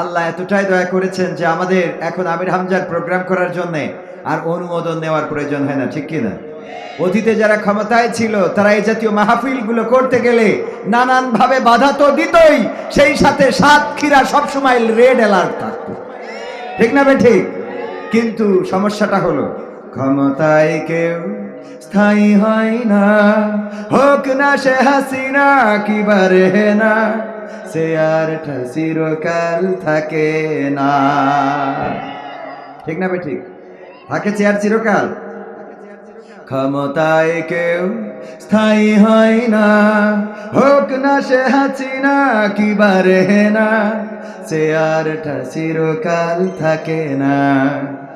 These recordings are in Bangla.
আল্লাহ এতটাই দয়া করেছেন যে আমাদের এখন আমির হামজার প্রোগ্রাম করার জন্য আর অনুমোদন নেওয়ার প্রয়োজন হয় না, ঠিক কিনা? অতীতে যারা ক্ষমতায় ছিল, তারা এই জাতীয় মাহফিলগুলো করতে গেলে নানান ভাবে বাধা তো দিতই, সেই সাথে সাতক্ষীরা সবসময় রেড অ্যালার্ট থাকতো। ঠিক না বে ঠিক? কিন্তু সমস্যাটা হলো, ক্ষমতায় কেউ স্থায়ী হয় না। হোক না সে হাসিনা কিবারে না। সে আর চিরকাল থাকে না। ঠিক না বে ঠিক? থাকে চেয়ার চিরকাল? ক্ষমতায় কেউ স্থায়ী হয় না। হোক না সে হাসি হাসিনা কিবারে না। সে আর চিরকাল থাকে না।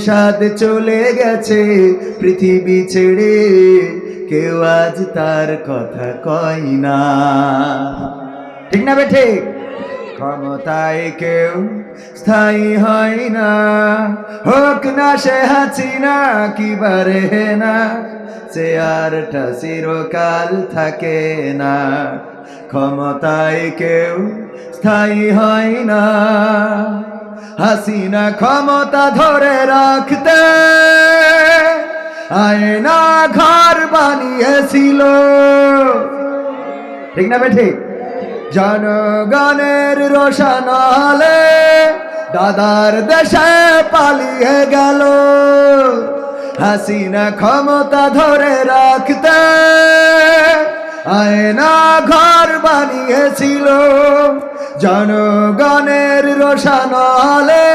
স্বাদ চলে গেছে পৃথিবী ছেড়ে। কেউ আজ তার কথা কয় না। ঠিক না বেঠে ক্ষমতায় কেউ স্থায়ী হয় না। হোক না সে কিবারে না। সে আর চিরকাল থাকে না। ক্ষমতায় কেউ স্থায়ী হয় না। হাসিনা ক্ষমতা ধরে রাখতে আয়না ঘর বানিয়েছিল। ঠিক না বে ঠিক জনগণের রোশনালে দাদার দেশে পালিয়ে গেল। হাসিনা ক্ষমতা ধরে রাখতে আয়না ঘর বানিয়েছিল। জনগণের রোশনালে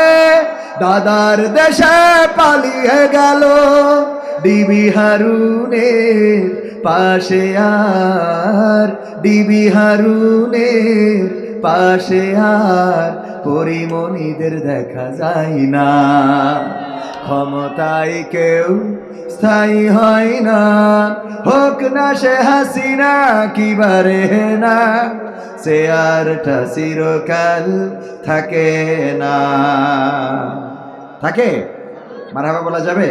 দাদার দেশে পালিয়ে গেল। ডিবি হারুনের পাশে আর, ডিবি হারুনের পাশে আর, পরিমণিদের দেখা যায় না। ক্ষমতায় কেউ স্থায়ী হয় না। হোক না সে হাসিনা কিবারে না। সে আর চিরকাল থাকে না। থাকে? মারা বলা যাবে?